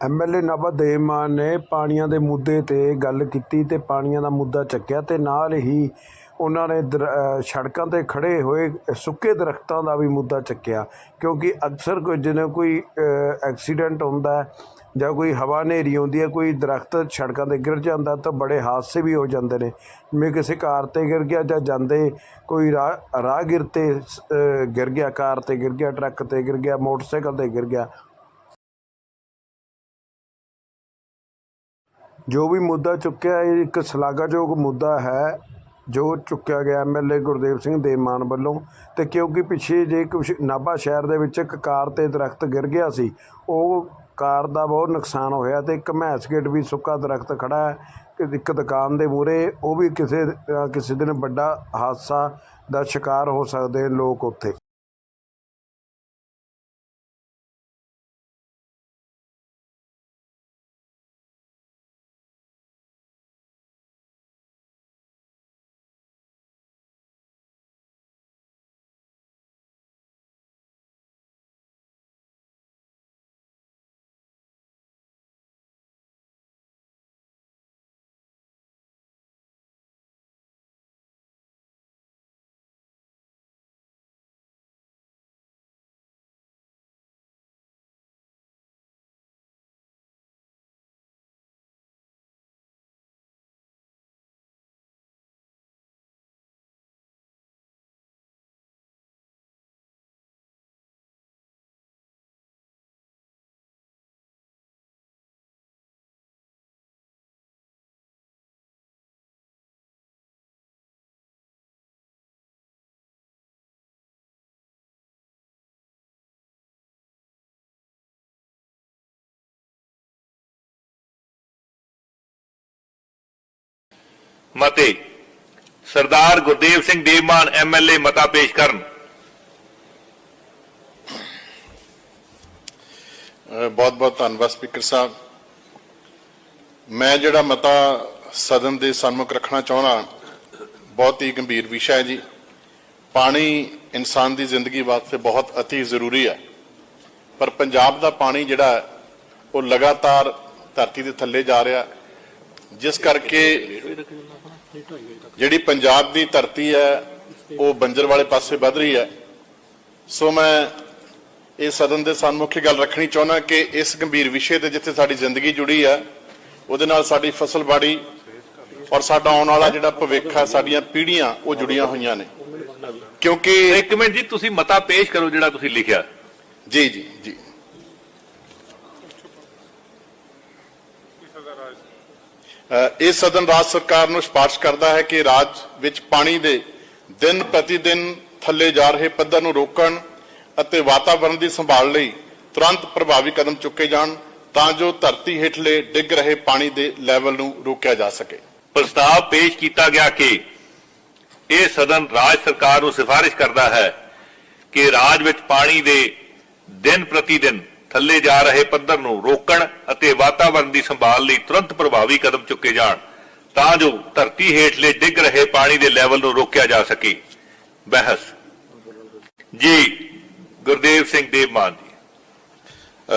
MLA Nabha Devman ਨੇ ਪਾਣੀਆਂ ਦੇ ਮੁੱਦੇ ਤੇ ਗੱਲ ਕੀਤੀ ਅਤੇ ਪਾਣੀਆਂ ਦਾ ਮੁੱਦਾ ਚੱਕਿਆ ਅਤੇ ਨਾਲ ਹੀ ਉਹਨਾਂ ਨੇ ਦਰ- ਸੜਕਾਂ ਤੇ ਖੜ੍ਹੇ ਹੋਏ ਸੁੱਕੇ ਦਰੱਖਤਾਂ ਦਾ ਵੀ ਮੁੱਦਾ ਚੱਕਿਆ। ਕਿਉਂਕਿ ਅਕਸਰ ਕੋਈ ਜਦੋਂ ਕੋਈ ਐਕਸੀਡੈਂਟ ਹੁੰਦਾ ਜਾਂ ਕੋਈ ਹਵਾ ਹਨੇਰੀ ਆਉਂਦੀ ਹੈ ਕੋਈ ਦਰੱਖਤ ਸੜਕਾਂ ਤੇ ਗਿਰ ਜਾਂਦਾ ਤਾਂ ਬੜੇ ਹਾਦਸੇ ਵੀ ਹੋ ਜਾਂਦੇ ਨੇ। ਜਿਵੇਂ ਕਿਸੇ ਕਾਰ ਤੇ ਗਿਰ ਗਿਆ ਜਾਂ ਜਾਂਦੇ ਕੋਈ ਰਾਹ ਰਾਹਗੀਰ ਤੇ ਅ, ਗਿਰ ਗਿਆ ਕਾਰ ਤੇ ਗਿਰ ਗਿਆ ਟਰੱਕ ਤੇ ਗਿਰ ਗਿਆ ਮੋਟਰਸਾਈਕਲ ਤੇ ਗਿਰ ਗਿਆ ਜੋ ਵੀ ਮੁੱਦਾ ਚੁੱਕਿਆ ਇਹ ਇੱਕ ਸ਼ਲਾਘਾਯੋਗ ਮੁੱਦਾ ਹੈ ਜੋ ਚੁੱਕਿਆ ਗਿਆ ਐਮਐਲਏ ਗੁਰਦੇਵ ਸਿੰਘ ਦੇਮਾਨ ਵੱਲੋਂ ਤੇ ਕਿਉਂਕਿ ਪਿੱਛੇ ਜੇ ਕੁਛ ਨਾਭਾ ਸ਼ਹਿਰ ਦੇ ਵਿੱਚ ਇੱਕ ਕਾਰ ਤੇ ਦਰਖਤ ਗਿਰ ਗਿਆ ਸੀ ਉਹ ਕਾਰ ਦਾ ਬਹੁਤ ਨੁਕਸਾਨ ਹੋਇਆ ਤੇ ਇੱਕ ਮਹਿਸ ਗੇਟ ਵੀ ਸੁੱਕਾ ਦਰਖਤ ਖੜਾ ਹੈ ਇੱਕ ਦੁਕਾਨ ਦੇ ਮੂਹਰੇ ਉਹ ਵੀ ਕਿਸੇ ਅ, ਕਿਸੇ ਦਿਨ ਵੱਡਾ ਹਾਦਸਾ ਦਾ ਸ਼ਿਕਾਰ ਹੋ ਸਕਦੇ ਲੋਕ ਉੱਥੇ। ਮਤੇ। ਸਰਦਾਰ ਗੁਰਦੇਵ ਸਿੰਘ ਦੇਵਮਾਨ ਐਮਐਲਏ ਮਤਾ ਪੇਸ਼ ਕਰਨ। ਬਹੁਤ ਬਹੁਤ ਧੰਨਵਾਦ ਸਪੀਕਰ ਸਾਹਿਬ। ਮੈਂ ਜਿਹੜਾ ਮਤਾ ਸਦਨ ਦੇ ਸਨਮੁਖ ਰੱਖਣਾ ਚਾਹੁੰਦਾ, ਬਹੁਤ ਹੀ ਗੰਭੀਰ ਵਿਸ਼ਾ ਹੈ ਜੀ। ਪਾਣੀ ਇਨਸਾਨ ਦੀ ਜ਼ਿੰਦਗੀ ਵਾਸਤੇ ਬਹੁਤ ਅਤੀ ਜ਼ਰੂਰੀ ਹੈ। ਪਰ ਪੰਜਾਬ ਦਾ ਪਾਣੀ ਜਿਹੜਾ ਉਹ ਲਗਾਤਾਰ ਧਰਤੀ ਦੇ ਥੱਲੇ ਜਾ ਰਿਹਾ। ਜਿਸ ਕਰਕੇ ਜਿਹੜੀ ਪੰਜਾਬ ਦੀ ਧਰਤੀ ਹੈ ਉਹ ਬੰਜਰ ਵਾਲੇ ਪਾਸੇ ਵੱਧ ਰਹੀ ਹੈ। ਸੋ ਮੈਂ ਇਹ ਸਦਨ ਦੇ ਇਹ ਗੱਲ ਰੱਖਣੀ ਚਾਹੁੰਦਾ ਕਿ ਇਸ ਗੰਭੀਰ ਵਿਸ਼ੇ ਤੇ ਜਿੱਥੇ ਸਾਡੀ ਜ਼ਿੰਦਗੀ ਜੁੜੀ ਹੈ ਉਹਦੇ ਨਾਲ ਸਾਡੀ ਫਸਲਬਾੜੀ ਔਰ ਸਾਡਾ ਆਉਣ ਵਾਲਾ ਜਿਹੜਾ ਭਵਿੱਖ ਹੈ ਸਾਡੀਆਂ ਪੀੜ੍ਹੀਆਂ ਉਹ ਜੁੜੀਆਂ ਹੋਈਆਂ ਨੇ। ਕਿਉਂਕਿ ਇੱਕ ਮਿੰਟ ਜੀ ਤੁਸੀਂ ਮਤਾ ਪੇਸ਼ ਕਰੋ ਜਿਹੜਾ ਤੁਸੀਂ ਲਿਖਿਆ। ਜੀ ਜੀ ਜੀ। ਇਹ ਸਦਨ ਰਾਜ ਸਰਕਾਰ ਨੂੰ ਸਿਫਾਰਿਸ਼ ਕਰਦਾ ਹੈ ਕਿ ਰਾਜ ਵਿੱਚ ਪਾਣੀ ਦੇ ਦਿਨ ਪ੍ਰਤੀ ਦਿਨ ਥੱਲੇ ਜਾ ਰਹੇ ਪੱਧਰ ਨੂੰ ਰੋਕਣ ਅਤੇ ਵਾਤਾਵਰਣ ਦੀ ਸੰਭਾਲ ਲਈ ਤੁਰੰਤ ਪ੍ਰਭਾਵੀ ਕਦਮ ਚੁੱਕੇ ਜਾਣ ਤਾਂ ਜੋ ਧਰਤੀ ਹੇਠਲੇ ਡਿੱਗ ਰਹੇ ਪਾਣੀ ਦੇ ਲੈਵਲ ਨੂੰ ਰੋਕਿਆ ਜਾ ਸਕੇ। ਪ੍ਰਸਤਾਵ ਪੇਸ਼ ਕੀਤਾ ਗਿਆ ਕਿ ਇਹ ਸਦਨ ਰਾਜ ਸਰਕਾਰ ਨੂੰ ਸਿਫਾਰਿਸ਼ ਕਰਦਾ ਹੈ ਕਿ ਰਾਜ ਵਿੱਚ ਪਾਣੀ ਦੇ ਦਿਨ ਪ੍ਰਤੀ ਦਿਨ ਥੱਲੇ ਜਾ ਰਹੇ ਪੱਧਰ ਨੂੰ ਰੋਕਣ ਅਤੇ ਵਾਤਾਵਰਣ ਦੀ ਸੰਭਾਲ ਲਈ ਤੁਰੰਤ ਪ੍ਰਭਾਵੀ ਕਦਮ ਚੁੱਕੇ ਜਾਣ, ਤਾਂ ਜੋ ਧਰਤੀ ਹੇਠਲੇ ਡਿੱਗ ਰਹੇ ਪਾਣੀ ਦੇ ਲੈਵਲ ਨੂੰ ਰੋਕਿਆ ਜਾ ਸਕੇ। ਬਹਿਸ। ਜੀ, ਗੁਰਦੇਵ ਸਿੰਘ ਦੇਵਮਾਨ ਜੀ।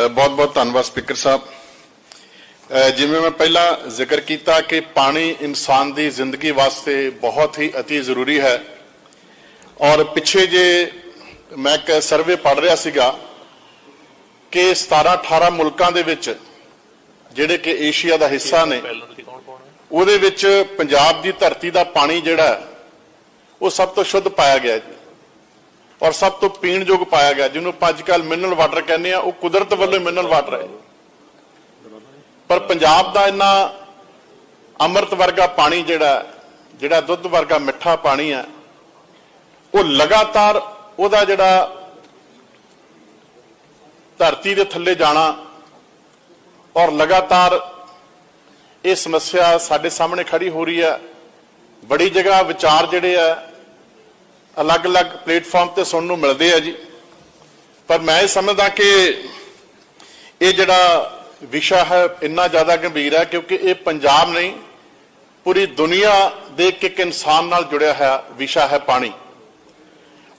ਬਹੁਤ ਬਹੁਤ ਧੰਨਵਾਦ, ਸਪੀਕਰ ਸਾਹਿਬ। ਜਿਵੇਂ ਮੈਂ ਪਹਿਲਾਂ ਜ਼ਿਕਰ ਕੀਤਾ ਕਿ ਪਾਣੀ ਇਨਸਾਨ ਦੀ ਜ਼ਿੰਦਗੀ ਵਾਸਤੇ ਬਹੁਤ ਹੀ ਅਤੀ ਜ਼ਰੂਰੀ ਹੈ। ਔਰ ਪਿੱਛੇ ਜੇ ਮੈਂ ਇੱਕ ਸਰਵੇ ਪੜ੍ਹ ਰਿਹਾ ਸੀਗਾ ਕਿ 17 18 ਮੁਲਕਾਂ ਦੇ ਵਿੱਚ ਜਿਹੜੇ ਕਿ ਏਸ਼ੀਆ ਦਾ ਹਿੱਸਾ ਨੇ, ਉਹਦੇ ਵਿੱਚ ਪੰਜਾਬ ਦੀ ਧਰਤੀ ਦਾ ਪਾਣੀ ਜਿਹੜਾ ਉਹ ਸਭ ਤੋਂ ਸ਼ੁੱਧ ਪਾਇਆ ਗਿਆ ਜੀ। ਔਰ ਸਭ ਤੋਂ ਪੀਣ ਯੋਗ ਪਾਇਆ ਗਿਆ, ਜਿਹਨੂੰ ਆਪਾਂ ਅੱਜ ਕੱਲ ਮਿਨਰਲ ਵਾਟਰ ਕਹਿੰਦੇ ਆ ਉਹ ਕੁਦਰਤ ਵੱਲੋਂ ਮਿਨਰਲ ਵਾਟਰ ਹੈ। ਪਰ ਪੰਜਾਬ ਦਾ ਇੰਨਾ ਅੰਮ੍ਰਿਤ ਵਰਗਾ ਪਾਣੀ ਜਿਹੜਾ ਜਿਹੜਾ ਦੁੱਧ ਵਰਗਾ ਮਿੱਠਾ ਪਾਣੀ ਹੈ, ਉਹ ਲਗਾਤਾਰ ਉਹਦਾ ਜਿਹੜਾ ਧਰਤੀ ਦੇ ਥੱਲੇ ਜਾਣਾ ਔਰ ਲਗਾਤਾਰ ਇਹ ਸਮੱਸਿਆ ਸਾਡੇ ਸਾਹਮਣੇ ਖੜੀ ਹੋ ਰਹੀ ਹੈ। ਬੜੀ ਜਗ੍ਹਾ ਵਿਚਾਰ ਜਿਹੜੇ ਆ, ਅਲੱਗ-ਅਲੱਗ ਪਲੇਟਫਾਰਮ ਤੇ ਸੁਣਨ ਨੂੰ ਮਿਲਦੇ ਆ ਜੀ। ਪਰ ਮੈਂ ਇਹ ਸਮਝਦਾ ਕਿ ਇਹ ਜਿਹੜਾ ਵਿਸ਼ਾ ਹੈ ਇੰਨਾ ਜ਼ਿਆਦਾ ਗੰਭੀਰ ਹੈ ਕਿਉਂਕਿ ਇਹ ਪੰਜਾਬ ਨਹੀਂ, ਪੂਰੀ ਦੁਨੀਆ ਦੇ ਇੱਕ ਇੱਕ ਇਨਸਾਨ ਨਾਲ ਜੁੜਿਆ ਹੋਇਆ ਵਿਸ਼ਾ ਹੈ ਪਾਣੀ।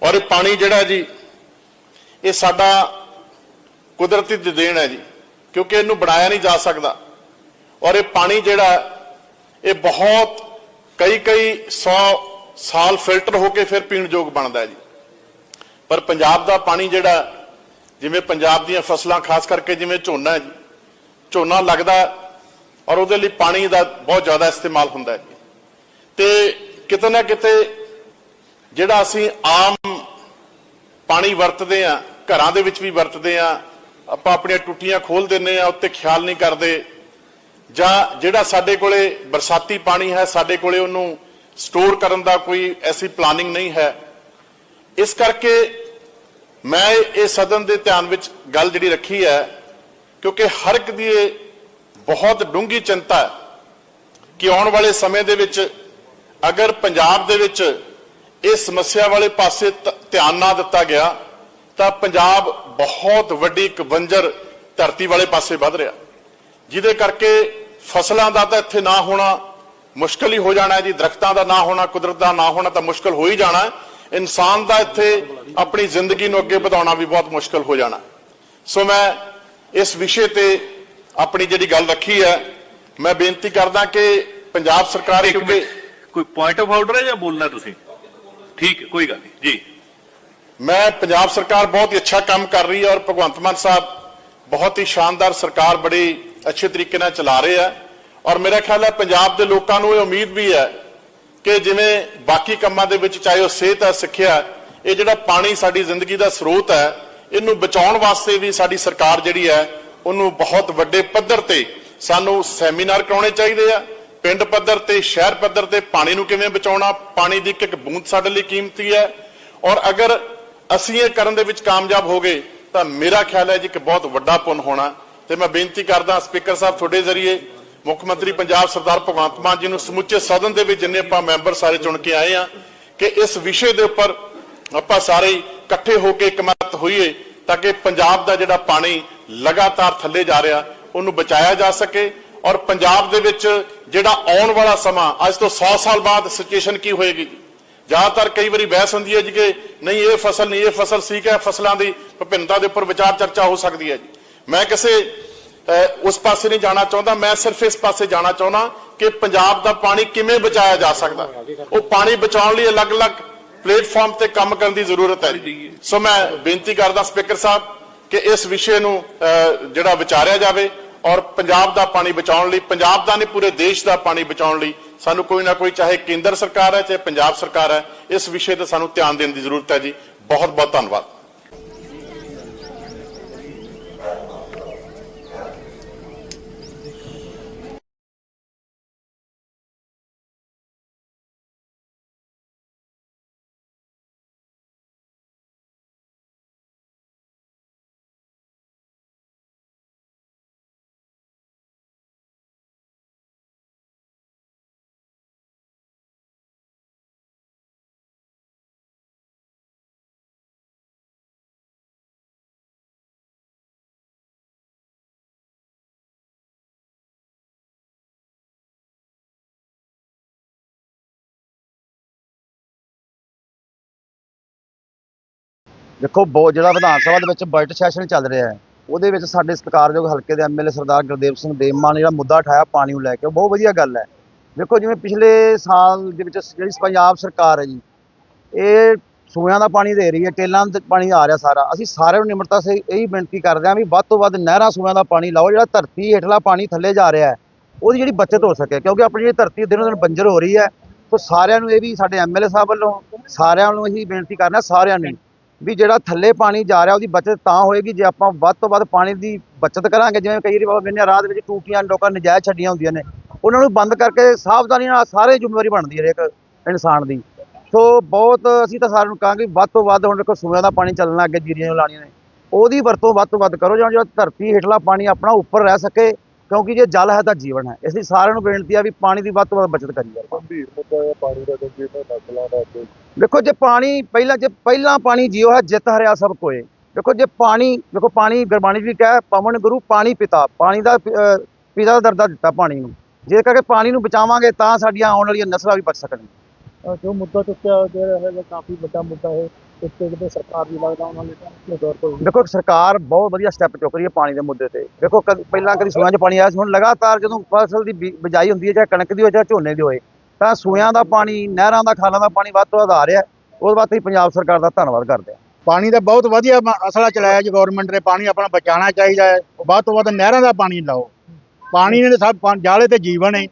ਔਰ ਇਹ ਪਾਣੀ ਜਿਹੜਾ ਜੀ, ਇਹ ਸਾਡਾ ਕੁਦਰਤੀ ਦੀ ਦੇਣ ਹੈ ਜੀ, ਕਿਉਂਕਿ ਇਹਨੂੰ ਬਣਾਇਆ ਨਹੀਂ ਜਾ ਸਕਦਾ। ਔਰ ਇਹ ਪਾਣੀ ਜਿਹੜਾ ਇਹ ਬਹੁਤ ਕਈ ਕਈ 100 ਸਾਲ ਫਿਲਟਰ ਹੋ ਕੇ ਫਿਰ ਪੀਣ ਯੋਗ ਬਣਦਾ ਜੀ। ਪਰ ਪੰਜਾਬ ਦਾ ਪਾਣੀ ਜਿਹੜਾ ਜਿਵੇਂ ਪੰਜਾਬ ਦੀਆਂ ਫਸਲਾਂ, ਖਾਸ ਕਰਕੇ ਜਿਵੇਂ ਝੋਨਾ ਜੀ, ਝੋਨਾ ਲੱਗਦਾ ਔਰ ਉਹਦੇ ਲਈ ਪਾਣੀ ਦਾ ਬਹੁਤ ਜ਼ਿਆਦਾ ਇਸਤੇਮਾਲ ਹੁੰਦਾ ਹੈ ਜੀ। ਤੇ ਕਿਤੇ ਨਾ ਕਿਤੇ ਜਿਹੜਾ ਅਸੀਂ ਆਮ ਪਾਣੀ ਵਰਤਦੇ ਆ ਘਰਾਂ ਦੇ ਵਿੱਚ ਵੀ ਵਰਤਦੇ ਆ ਆਪਾਂ ਆਪਣੀਆਂ ਟੁੱਟੀਆਂ ਖੋਲ ਦਿੰਨੇ ਆ ਉੱਤੇ ਖਿਆਲ ਨਹੀਂ ਕਰਦੇ। ਜਾਂ ਜਿਹੜਾ ਸਾਡੇ ਕੋਲੇ ਬਰਸਾਤੀ ਪਾਣੀ ਹੈ, ਸਾਡੇ ਕੋਲੇ ਉਹਨੂੰ ਸਟੋਰ ਕਰਨ ਦਾ ਕੋਈ ਐਸੀ ਪਲਾਨਿੰਗ ਨਹੀਂ ਹੈ। ਇਸ ਕਰਕੇ ਮੈਂ ਇਹ ਸਦਨ ਦੇ ਧਿਆਨ ਵਿੱਚ ਗੱਲ ਜਿਹੜੀ ਰੱਖੀ ਹੈ, ਕਿਉਂਕਿ ਹਰ ਇੱਕ ਦੀ ਇਹ ਬਹੁਤ ਡੂੰਘੀ ਚਿੰਤਾ ਹੈ ਕਿ ਆਉਣ ਵਾਲੇ ਸਮੇਂ ਦੇ ਵਿੱਚ ਅਗਰ ਪੰਜਾਬ ਦੇ ਵਿੱਚ ਇਸ ਸਮੱਸਿਆ ਵਾਲੇ ਪਾਸੇ ਧਿਆਨ ਨਾ ਦਿੱਤਾ ਗਿਆ ਤਾਂ ਪੰਜਾਬ ਬਹੁਤ ਵੱਡੀ ਇੱਕ ਬੰਜਰ ਧਰਤੀ ਵਾਲੇ ਪਾਸੇ ਵੱਧ ਰਿਹਾ। ਜਿਹਦੇ ਕਰਕੇ ਫਸਲਾਂ ਦਾ ਤਾਂ ਇੱਥੇ ਨਾ ਹੋਣਾ ਮੁਸ਼ਕਲ ਹੀ ਹੋ ਜਾਣਾ ਹੈ ਜੀ ਦਰਖਤਾਂ ਦਾ ਨਾ ਹੋਣਾ ਕੁਦਰਤ ਦਾ ਨਾ ਹੋਣਾ ਤਾਂ ਮੁਸ਼ਕਲ ਹੋ ਹੀ ਜਾਣਾ ਇਨਸਾਨ ਦਾ ਇੱਥੇ ਆਪਣੀ ਜ਼ਿੰਦਗੀ ਨੂੰ ਅੱਗੇ ਵਧਾਉਣਾ ਵੀ ਬਹੁਤ ਮੁਸ਼ਕਲ ਹੋ ਜਾਣਾ। ਸੋ ਮੈਂ ਇਸ ਵਿਸ਼ੇ ਤੇ ਆਪਣੀ ਜਿਹੜੀ ਗੱਲ ਰੱਖੀ ਹੈ ਮੈਂ ਬੇਨਤੀ ਕਰਦਾ ਕਿ ਪੰਜਾਬ ਸਰਕਾਰ ਇੱਕ ਕੋਈ ਪੁਆਇੰਟ ਆਫ ਆਰਡਰ ਹੈ ਜਾਂ ਬੋਲਣਾ ਤੁਸੀਂ? ਠੀਕ ਕੋਈ ਗੱਲ ਨਹੀਂ। ਜੀ। ਮੈਂ ਪੰਜਾਬ ਸਰਕਾਰ ਬਹੁਤ ਹੀ ਅੱਛਾ ਕੰਮ ਕਰ ਰਹੀ ਹੈ ਔਰ ਭਗਵੰਤ ਮਾਨ ਸਾਹਿਬ ਬਹੁਤ ਹੀ ਸ਼ਾਨਦਾਰ ਸਰਕਾਰ ਬੜੀ ਅੱਛੇ ਤਰੀਕੇ ਨਾਲ ਚਲਾ ਰਹੇ ਆ। ਔਰ ਮੇਰਾ ਖਿਆਲ ਹੈ ਪੰਜਾਬ ਦੇ ਲੋਕਾਂ ਨੂੰ ਇਹ ਉਮੀਦ ਵੀ ਹੈ ਕਿ ਜਿਵੇਂ ਬਾਕੀ ਕੰਮਾਂ ਦੇ ਵਿੱਚ ਚਾਹੇ ਉਹ ਸਿਹਤ ਹੈ, ਸਿੱਖਿਆ ਇਹ ਜਿਹੜਾ ਪਾਣੀ ਸਾਡੀ ਜ਼ਿੰਦਗੀ ਦਾ ਸਰੋਤ ਹੈ, ਇਹਨੂੰ ਬਚਾਉਣ ਵਾਸਤੇ ਵੀ ਸਾਡੀ ਸਰਕਾਰ ਜਿਹੜੀ ਹੈ, ਉਹਨੂੰ ਬਹੁਤ ਵੱਡੇ ਪੱਧਰ ਤੇ ਸਾਨੂੰ ਸੈਮੀਨਾਰ ਕਰਾਉਣੇ ਚਾਹੀਦੇ ਆ। ਪਿੰਡ ਪੱਧਰ ਤੇ, ਸ਼ਹਿਰ ਪੱਧਰ ਤੇ ਪਾਣੀ ਨੂੰ ਕਿਵੇਂ ਬਚਾਉਣਾ, ਪਾਣੀ ਦੀ ਇੱਕ ਇੱਕ ਬੂੰਦ ਸਾਡੇ ਲਈ ਕੀਮਤੀ ਹੈ। ਔਰ ਅਗਰ ਅਸੀਂ ਇਹ ਕਰਨ ਦੇ ਵਿੱਚ ਕਾਮਯਾਬ ਹੋ ਗਏ, ਤਾਂ ਮੇਰਾ ਖਿਆਲ ਹੈ ਜੀ ਕਿ ਬਹੁਤ ਵੱਡਾ ਪੁੰਨ ਹੋਣਾ। ਤੇ ਮੈਂ ਬੇਨਤੀ ਕਰਦਾ ਸਪੀਕਰ ਸਾਹਿਬ ਤੁਹਾਡੇ ਜ਼ਰੀਏ, ਮੁੱਖ ਮੰਤਰੀ ਪੰਜਾਬ ਸਰਦਾਰ ਭਗਵੰਤ ਮਾਨ ਜੀ ਨੂੰ ਸਮੁੱਚੇ ਸਦਨ ਦੇ ਵਿੱਚ ਜਿੰਨੇ ਆਪਾਂ ਮੈਂਬਰ ਸਾਰੇ ਚੁਣ ਕੇ ਆਏ ਆ ਕਿ ਇਸ ਵਿਸ਼ੇ ਦੇ ਉੱਪਰ ਆਪਾਂ ਸਾਰੇ ਇਕੱਠੇ ਹੋ ਕੇ ਇਕਮਤ ਹੋਈਏ, ਤਾਂ ਕਿ ਪੰਜਾਬ ਦਾ ਜਿਹੜਾ ਪਾਣੀ ਲਗਾਤਾਰ ਥੱਲੇ ਜਾ ਰਿਹਾ, ਉਹਨੂੰ ਬਚਾਇਆ ਜਾ ਸਕੇ। ਔਰ ਪੰਜਾਬ ਦੇ ਵਿੱਚ ਜਿਹੜਾ ਆਉਣ ਵਾਲਾ ਸਮਾਂ, ਅੱਜ ਤੋਂ 100 ਸਾਲ ਬਾਅਦ ਸਿਚੁਏਸ਼ਨ ਕੀ ਹੋਏਗੀ? ਜ਼ਿਆਦਾਤਰ ਕਈ ਵਾਰੀ ਬਹਿਸ ਹੁੰਦੀ ਹੈ ਜੀ ਕਿ ਨਹੀਂ ਇਹ ਫਸਲ ਨਹੀਂ ਇਹ ਫਸਲ ਠੀਕ ਹੈ ਫਸਲਾਂ ਦੀ ਵਿਭਿੰਨਤਾ ਦੇ ਉੱਪਰ ਵਿਚਾਰ ਚਰਚਾ ਹੋ ਸਕਦੀ ਹੈ ਜੀ। ਮੈਂ ਕਿਸੇ ਉਸ ਪਾਸੇ ਨਹੀਂ ਜਾਣਾ ਚਾਹੁੰਦਾ ਮੈਂ ਸਿਰਫ ਇਸ ਪਾਸੇ ਜਾਣਾ ਚਾਹੁੰਦਾ ਕਿ ਪੰਜਾਬ ਦਾ ਪਾਣੀ ਕਿਵੇਂ ਬਚਾਇਆ ਜਾ ਸਕਦਾ। ਉਹ ਪਾਣੀ ਬਚਾਉਣ ਲਈ ਅਲੱਗ-ਅਲੱਗ ਪਲੇਟਫਾਰਮ ਤੇ ਕੰਮ ਕਰਨ ਦੀ ਜ਼ਰੂਰਤ ਹੈ ਸੋ ਮੈਂ ਬੇਨਤੀ ਕਰਦਾ ਸਪੀਕਰ ਸਾਹਿਬ ਕਿ ਇਸ ਵਿਸ਼ੇ ਨੂੰ ਅਹ, ਜਿਹੜਾ ਵਿਚਾਰਿਆ ਜਾਵੇ ਔਰ ਪੰਜਾਬ ਦਾ ਪਾਣੀ ਬਚਾਉਣ ਲਈ ਪੰਜਾਬ ਦਾ ਨਹੀਂ ਪੂਰੇ ਦੇਸ਼ ਦਾ ਪਾਣੀ ਬਚਾਉਣ ਲਈ ਸਾਨੂੰ ਕੋਈ ਨਾ ਕੋਈ ਚਾਹੇ ਕੇਂਦਰ ਸਰਕਾਰ ਹੈ, ਚਾਹੇ ਪੰਜਾਬ ਸਰਕਾਰ ਹੈ, ਇਸ ਵਿਸ਼ੇ ਤੇ ਸਾਨੂੰ ਧਿਆਨ ਦੇਣ ਦੀ ਜ਼ਰੂਰਤ ਹੈ ਜੀ। ਬਹੁਤ ਬਹੁਤ ਧੰਨਵਾਦ। ਦੇਖੋ, ਬਹੁਤ ਜਿਹੜਾ ਵਿਧਾਨ ਸਭਾ ਦੇ ਵਿੱਚ ਬਜਟ ਸੈਸ਼ਨ ਚੱਲ ਰਿਹਾ ਹੈ, ਉਹਦੇ ਵਿੱਚ ਸਾਡੇ ਸਤਿਕਾਰਯੋਗ ਹਲਕੇ ਦੇ ਐਮਐਲਏ ਸਰਦਾਰ ਗੁਰਦੇਵ ਸਿੰਘ ਦੇਮਾ ਨੇ ਜਿਹੜਾ ਮੁੱਦਾ ਉਠਾਇਆ ਪਾਣੀ ਨੂੰ ਲੈ ਕੇ, ਉਹ ਬਹੁਤ ਵਧੀਆ ਗੱਲ ਹੈ। ਦੇਖੋ, ਜਿਵੇਂ ਪਿਛਲੇ ਸਾਲ ਦੇ ਵਿੱਚ ਜਿਹੜੀ ਪੰਜਾਬ ਸਰਕਾਰ ਹੈ ਜੀ, ਇਹ ਸੂਇਆਂ ਦਾ ਪਾਣੀ ਦੇ ਰਹੀ ਹੈ, ਟੇਲਾਂ ਦਾ ਪਾਣੀ ਆ ਰਿਹਾ ਸਾਰਾ, ਅਸੀਂ ਸਾਰਿਆਂ ਨੂੰ ਨਿਮਰਤਾ ਸੇ ਇਹੀ ਬੇਨਤੀ ਕਰਦੇ ਹਾਂ ਵੀ ਵੱਧ ਤੋਂ ਵੱਧ ਨਹਿਰਾਂ ਸੂਇਆਂ ਦਾ ਪਾਣੀ ਲਾਓ, ਜਿਹੜਾ ਧਰਤੀ ਹੇਠਲਾ ਪਾਣੀ ਥੱਲੇ ਜਾ ਰਿਹਾ ਹੈ, ਉਹਦੀ ਜਿਹੜੀ ਬਚਤ ਹੋ ਸਕੇ, ਕਿਉਂਕਿ ਆਪਣੀ ਜਿਹੜੀ ਧਰਤੀ ਦਿਨੋਂ ਦਿਨ ਬੰਜਰ ਹੋ ਰਹੀ ਹੈ, ਸੋ ਸਾਰਿਆਂ ਨੂੰ ਇਹ ਵੀ ਸਾਡੇ ਐਮਐਲਏ ਸਾਹਿਬ ਵੱਲੋਂ ਸਾਰਿਆਂ ਨੂੰ ਇਹੀ ਬੇਨਤੀ ਕਰਨਾ, ਸਾਰਿਆਂ ਨੂੰ ਵੀ ਜਿਹੜਾ ਥੱਲੇ ਪਾਣੀ ਜਾ ਰਿਹਾ ਉਹਦੀ ਬਚਤ ਤਾਂ ਹੋਏਗੀ ਜੇ ਆਪਾਂ ਵੱਧ ਤੋਂ ਵੱਧ ਪਾਣੀ ਦੀ ਬਚਤ ਕਰਾਂਗੇ, ਜਿਵੇਂ ਕਈ ਵਾਰੀ ਬਾਬਾ ਮੈਨੇ ਰਾਤ ਵਿੱਚ ਟੂਟੀਆਂ ਲੋਕਾਂ ਨਜਾਇਜ਼ ਛੱਡੀਆਂ ਹੁੰਦੀਆਂ ਨੇ, ਉਹਨਾਂ ਨੂੰ ਬੰਦ ਕਰਕੇ ਸਾਵਧਾਨੀ ਨਾਲ ਸਾਰੇ ਜ਼ਿੰਮੇਵਾਰੀ ਬਣਦੀ ਹੈ ਹਰੇਕ ਇਨਸਾਨ ਦੀ। ਸੋ ਬਹੁਤ ਅਸੀਂ ਤਾਂ ਸਾਰਿਆਂ ਨੂੰ ਕਹਾਂਗੇ ਵੱਧ ਤੋਂ ਵੱਧ ਹੁਣ ਦੇਖੋ ਸੂਇਆਂ ਦਾ ਪਾਣੀ ਚੱਲਣਾ ਅੱਗੇ ਜੀਰੀਆਂ ਨੂੰ ਲਾਣੀਆਂ ਨੇ, ਉਹਦੀ ਵਰਤੋਂ ਵੱਧ ਤੋਂ ਵੱਧ ਕਰੋ, ਜਾਂ ਜਿਹੜਾ ਧਰਤੀ ਹੇਠਲਾ ਪਾਣੀ ਆਪਣਾ ਉੱਪਰ ਰਹਿ ਸਕੇ ਕਿਉਂਕਿ ਜੇ ਜਲ ਹੈ ਤਾਂ ਜੀਵਨ ਹੈ। ਇਸ ਲਈ ਸਾਰਿਆਂ ਨੂੰ ਬੇਨਤੀ ਆ ਵੀ ਪਾਣੀ ਦੀ ਵੱਧ ਤੋਂ ਵੱਧ ਬਚਤ ਕਰੀਏ ਗੰਭੀਰ ਮੁੱਦਾ ਹੈ ਪਾਣੀ ਦਾ ਕਿਉਂਕਿ ਇਹਨਾਂ ਨਸਲਾਂ ਦਾ ਅੱਗੇ। ਦੇਖੋ ਜੇ ਪਾਣੀ ਪਹਿਲਾਂ ਜੇ ਪਹਿਲਾਂ ਪਾਣੀ ਜੀਓ ਹੈ ਜਿਤ ਹਰਿਆ ਸਭ ਕੋਏ। ਦੇਖੋ ਜੇ ਪਾਣੀ ਦੇਖੋ ਪਾਣੀ ਗੁਰਬਾਣੀ ਵੀ ਕਿਹਾ ਪਵਨ ਗੁਰੂ ਪਾਣੀ ਪਿਤਾ। ਪਾਣੀ ਦਾ ਪਿਤਾ ਦਾ ਦਰਜਾ ਦਿੱਤਾ ਪਾਣੀ ਨੂੰ। ਜੇ ਕਰਕੇ ਪਾਣੀ ਨੂੰ ਬਚਾਵਾਂਗੇ ਤਾਂ ਸਾਡੀਆਂ ਆਉਣ ਵਾਲੀਆਂ ਨਸਲਾਂ ਵੀ ਬਚ ਸਕਣਗੀਆਂ। ਜੋ ਮੁੱਦਾ ਚੁੱਕਿਆ ਜਾ ਰਿਹਾ ਹੈ ਕਾਫੀ ਵੱਡਾ ਮੁੱਦਾ ਹੈ। ਉੱਤੇ ਕਿਤੇ ਸਰਕਾਰ ਵੀ ਲੱਗਦਾ ਉਹਨਾਂ ਨੇ ਤਾਂ ਦੌਰ ਕੋਈ ਦੇਖੋ ਸਰਕਾਰ ਬਹੁਤ ਵਧੀਆ ਸਟੈਪ ਚੁੱਕ ਰਹੀ ਹੈ ਪਾਣੀ ਦੇ ਮੁੱਦੇ ਤੇ। ਦੇਖੋ ਕਦ- ਪਹਿਲਾਂ ਕਦੀ ਸੂਆਂ 'ਚ ਪਾਣੀ ਆਇਆ ਸੀ ਹੁਣ ਲਗਾਤਾਰ ਜਦੋਂ ਫਸਲ ਦੀ ਬੀ- ਬਿਜਾਈ ਹੁੰਦੀ ਹੈ ਚਾਹੇ ਕਣਕ ਦੀ ਹੋਵੇ ਚਾਹੇ ਝੋਨੇ ਦੀ ਹੋਵੇ ਤਾਂ ਸੂਆਂ ਦਾ ਪਾਣੀ ਨਹਿਰਾਂ ਦਾ ਖਾਲਾਂ ਦਾ ਪਾਣੀ ਵੱਧ ਤੋਂ ਵੱਧ ਆ ਰਿਹਾ ਉਹਦੇ ਵਾਸਤੇ ਅਸੀਂ ਪੰਜਾਬ ਸਰਕਾਰ ਦਾ ਧੰਨਵਾਦ ਕਰਦੇ ਹਾਂ ਪਾਣੀ ਦਾ ਬਹੁਤ ਵਧੀਆ ਮ- ਅਸਲਾ ਚਲਾਇਆ ਜੀ ਗਵਰਨਮੈਂਟ ਨੇ। ਪਾਣੀ ਆਪਣਾ ਬਚਾਉਣਾ ਚਾਹੀਦਾ ਹੈ। ਵੱਧ ਤੋਂ ਵੱਧ ਨਹਿਰਾਂ ਦਾ ਪਾਣੀ ਲਾਓ। ਪਾਣੀ ਨੇ ਸਭ ਪਾ- ਜਾਲੇ ਤੇ ਜੀਵਨ ਹੈ।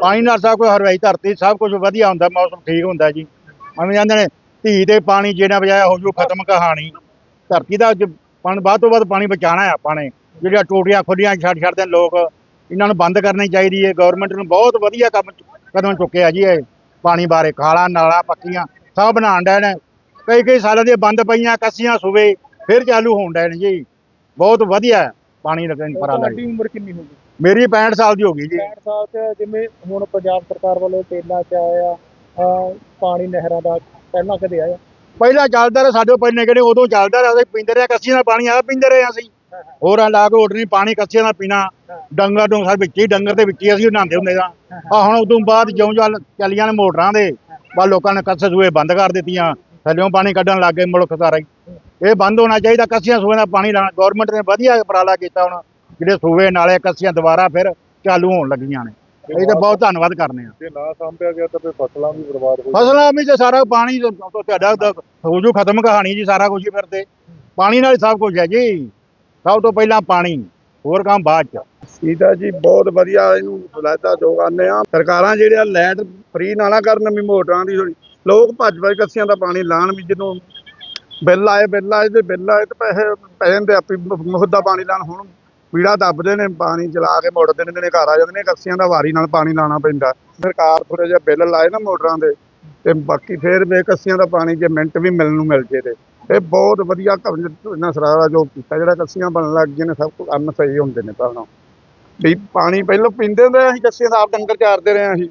ਪਾਣੀ ਨਾਲ ਸਭ ਕੁਝ ਹਰਵਾਈ ਧਰਤੀ, ਸਭ ਕੁਝ ਵਧੀਆ ਹੁੰਦਾ, ਮੌਸਮ ਠੀਕ ਹੁੰਦਾ ਜੀ। ਐਵੇਂ ਜਾਂਦੇ ਨੇ, ਧੀ ਦੇ ਪਾਣੀ ਜਿਹੜਾ ਬਜਾਇਆ ਹੋ ਜੂ, ਖਤਮ ਕਹਾਣੀ। ਧਰਤੀ ਦਾ ਪਾਣੀ, ਵੱਧ ਤੋਂ ਵੱਧ ਪਾਣੀ ਬਚਾਉਣਾ ਹੈ ਆਪਾਂ ਨੇ। ਜਿਹੜੀਆਂ ਟੋਟੀਆਂ ਖੁੱਲੀਆਂ ਛੱਡ ਛੱਡਦੇ ਨੇ ਲੋਕ, ਇਹਨਾਂ ਨੂੰ ਬੰਦ ਕਰਨੀ ਚਾਹੀਦੀ ਹੈ। ਗਵਰਨਮੈਂਟ ਨੂੰ ਬਹੁਤ ਵਧੀਆ ਕੰਮ ਕਦਮ ਚੁੱਕਿਆ ਜੀ ਇਹ। ਪਾਣੀ ਬਾਰੇ ਖਾਲਾਂ ਨਾਲਾ, ਪੱਕੀਆਂ, ਸਭ ਬਣਾਉਣ ਡਏ ਨੇ। ਕਈ ਕਈ ਸਾਲਾਂ ਦੀਆਂ ਬੰਦ ਪਈਆਂ, ਕੱਸੀਆਂ ਸੂਵੇ, ਫਿਰ ਚਾਲੂ ਹੋਣ ਡਏ ਨੇ ਜੀ। ਬਹੁਤ ਵਧੀਆ ਪਾਣੀ ਲੱਗਣ ਪਰਾ ਤੁਹਾਡੀ ਉਮਰ ਕਿੰਨੀ ਹੋ ਗਈ? ਮੇਰੀ 65 ਸਾਲ ਦੀ ਹੋ ਗਈ ਜੀ। 60 ਸਾਲ ਤੇ ਜਿਵੇਂ ਹੁਣ ਪੰਜਾਬ ਸਰਕਾਰ ਵੱਲੋਂ ਤੇਲਾ ਚ ਆਇਆ ਅਹ ਪਾਣੀ ਨਹਿਰਾਂ ਦਾ ਪਹਿਲਾਂ ਕਦੇ ਆਇਆ? ਪਹਿਲਾਂ ਚੱਲਦਾ ਰਿਹਾ ਸਾਡੇ ਪਹਿਲੇ ਕਿਹੜੇ ਉਦੋਂ ਚੱਲਦਾ ਰਿਹਾ ਅਸੀਂ ਪੀਂਦੇ ਰਹੇ ਕੱਸੀਆਂ ਦਾ ਪਾਣੀ ਆ ਪੀਂਦੇ ਰਹੇ ਅਸੀਂ। ਹੋਰਾਂ ਲਾ ਕੇ ਨਹੀਂ ਪਾਣੀ ਕੱਸੀਆਂ ਦਾ ਪੀਣਾ। ਡੰਗਰ ਨੂੰ ਸਾਡੇ ਵਿੱਚ ਹੀ ਡੰਗਰ ਦੇ ਵਿੱਚ ਹੀ ਅਸੀਂ ਨਹਾਉਂਦੇ ਹੁੰਦੇ ਸਾਂ। ਆ ਹੁਣ ਉਦੋਂ ਬਾਅਦ ਜਿਉਂ ਜਿਉਂ ਚੱਲੀਆਂ ਨੇ ਮੋਟਰਾਂ ਦੇ ਬਾ ਲੋਕਾਂ ਨੇ ਕੱਸੇ ਸੂਏ ਬੰਦ ਕਰ ਦਿੱਤੀਆਂ ਥੱਲਿਓਂ ਪਾਣੀ ਕੱਢਣ ਲੱਗ ਗਏ ਮੁਲਕ ਸਾਰਾ ਇਹ ਬੰਦ ਹੋਣਾ ਚਾਹੀਦਾ ਕੱਸੀਆਂ ਸੂਏ ਦਾ ਪਾਣੀ ਲਾਣਾ ਗਵਰਨਮੈਂਟ ਨੇ ਵਧੀਆ ਉਪਰਾਲਾ ਕੀਤਾ ਹੁਣ। ਜਿਹੜੇ ਸੂਏ ਨਾਲੇ ਕੱਸੀਆਂ ਦੁਬਾਰਾ ਫਿਰ ਚਾਲੂ ਹੋਣ ਲੱਗੀਆਂ ਨੇ। ਇਹ ਤਾਂ ਬਹੁਤ ਧੰਨਵਾਦ ਕਰਨੇ ਆ। ਜੇ ਨਾ ਸਾਂਭਿਆ ਗਿਆ ਤਾਂ ਫਿਰ ਫਸਲਾਂ ਵੀ ਬਰਬਾਦ ਹੋ ਫਸਲਾਂ ਵਿੱਚ ਸਾਰਾ ਪਾਣੀ ਤੋਂ ਤੋਂ ਤੁਹਾਡਾ ਤਾਂ ਹੋ ਜੂ ਖਤਮ ਕਹਾਣੀ ਜੀ ਸਾਰਾ ਕੁਝ ਫਿਰ ਤੇ। ਪਾਣੀ ਨਾਲ ਹੀ ਸਭ ਕੁਝ ਹੈ ਜੀ। ਸਭ ਤੋਂ ਪਹਿਲਾਂ ਪਾਣੀ ਹੋਰ ਕੰਮ ਬਾਅਦ ਚ। ਸੀਤਾ ਜੀ ਬਹੁਤ ਵਧੀਆ ਇਹਨੂੰ ਜੋ ਕਰਨੇ ਆ। ਸਰਕਾਰਾਂ ਜਿਹੜੀਆਂ ਲਾਈਟ ਫ੍ਰੀ ਨਾ ਨਾ ਕਰਨ ਵੀ ਮੋਟਰਾਂ ਦੀ। ਲੋਕ ਭੱਜ ਭੱਜ ਕੱਸੀਆਂ ਦਾ ਪਾਣੀ ਲਾਣ ਵੀ ਜਦੋਂ ਬਿੱਲ ਆਏ ਬਿੱਲ ਆਏ ਤੇ ਬਿੱਲ ਆਏ ਤੇ ਪੈਸੇ ਪੈ ਜਾਂਦੇ ਆਪੇ ਮੁਫਤ ਦਾ ਪਾਣੀ ਲਾਣ ਹੁਣ। ਪੀੜਾ ਦੱਬਦੇ ਨੇ, ਪਾਣੀ ਚਲਾ ਕੇ ਮੋੜ ਦਿੰਦੇ ਨੇ ਘਰ ਆ ਜਾਂਦੇ ਨੇ, ਕੱਸੀਆਂ ਦਾ ਵਾਰੀ ਨਾਲ ਪਾਣੀ ਲਾਣਾ ਪੈਂਦਾ। ਸਰਕਾਰ ਥੋੜੇ ਜਿਹਾ ਬਿੱਲ ਲਾਏ ਨਾ ਮੋਟਰਾਂ ਦੇ, ਤੇ ਬਾਕੀ ਫੇਰ ਵੇ ਦਾ ਪਾਣੀ ਜੇ ਮਿੰਟ ਵੀ ਮਿਲਣ ਨੂੰ ਮਿਲ ਜੇ ਤੇ। ਇਹ ਬਹੁਤ ਵਧੀਆ ਇਹਨਾਂ ਸਰਕਾਰਾਂ ਜੋ ਕੀਤਾ, ਜਿਹੜਾ ਕੱਸੀਆਂ ਬਣਨ ਲੱਗ ਗਈਆਂ ਨੇ, ਸਭ ਕੁਝ ਕੰਮ ਸਹੀ ਹੁੰਦੇ ਨੇ ਪਹਿਲਾਂ ਵੀ ਪਾਣੀ ਪਹਿਲਾਂ ਪੀਂਦੇ ਹੁੰਦੇ ਅਸੀਂ, ਕੱਸੀਆਂ ਦਾ ਆਪ ਡੰਗਰ ਚਾਰਦੇ ਰਹੇ ਹਾਂ ਅਸੀਂ।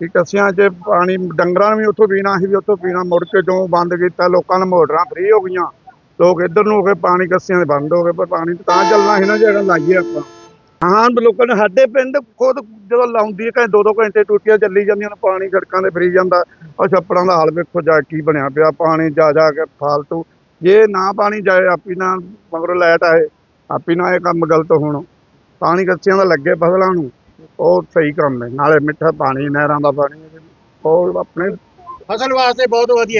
ਵੀ ਕੱਸੀਆਂ 'ਚ ਪਾਣੀ, ਡੰਗਰਾਂ ਨੂੰ ਵੀ ਉੱਥੋਂ ਪੀਣਾ, ਅਸੀਂ ਵੀ ਉੱਥੋਂ ਪੀਣਾ, ਮੁੜ ਕੇ ਜੋ ਬੰਦ ਕੀਤਾ, ਲੋਕਾਂ ਨੇ ਮੋਟਰਾਂ ਫ੍ਰੀ ਹੋ ਗਈਆਂ। ਲੋਕ ਇੱਧਰ ਨੂੰ ਹੋ ਗਏ ਪਾਣੀ ਕੱਸੀਆਂ ਦੇ ਬੰਦ ਹੋ ਗਏ, ਪਰ ਪਾਣੀ ਤਾਂ ਚੱਲਣਾ ਸੀ ਨਾ ਜੇ ਲਾਈਏ ਆਪਾਂ। ਹਾਂ ਲੋਕਾਂ ਨੇ ਸਾਡੇ ਪਿੰਡ ਖੁਦ ਜਦੋਂ ਲਾਉਂਦੀ ਹੈ ਘੰਟੇ ਦੋ ਦੋ ਘੰਟੇ ਟੂਟੀਆਂ ਚੱਲੀ ਜਾਂਦੀਆਂ ਨੇ, ਪਾਣੀ ਸੜਕਾਂ ਤੇ ਫਰੀ ਜਾਂਦਾ। ਉਹ ਛੱਪੜਾਂ ਦਾ ਹਾਲ ਵੇਖੋ, ਜਾ ਕੀ ਬਣਿਆ ਪਿਆ, ਪਾਣੀ ਜਾ ਜਾ ਕੇ ਫਾਲਤੂ। ਜੇ ਨਾ ਪਾਣੀ ਜਾਏ, ਆਪੀ ਨਾ ਮਗਰੋਂ ਲਾਈਟ ਆਏ, ਆਪੀ ਨਾ ਇਹ ਕੰਮ ਗਲਤ ਹੋਣ। ਪਾਣੀ ਕੱਚਿਆਂ ਦਾ ਲੱਗੇ ਫਸਲਾਂ ਨੂੰ, ਉਹ ਸਹੀ ਕੰਮ ਹੈ। ਨਾਲੇ ਮਿੱਠਾ ਪਾਣੀ, ਨਹਿਰਾਂ ਦਾ ਪਾਣੀ, ਉਹ ਆਪਣੇ ਫਸਲ ਵਾਸਤੇ ਬਹੁਤ ਵਧੀਆ।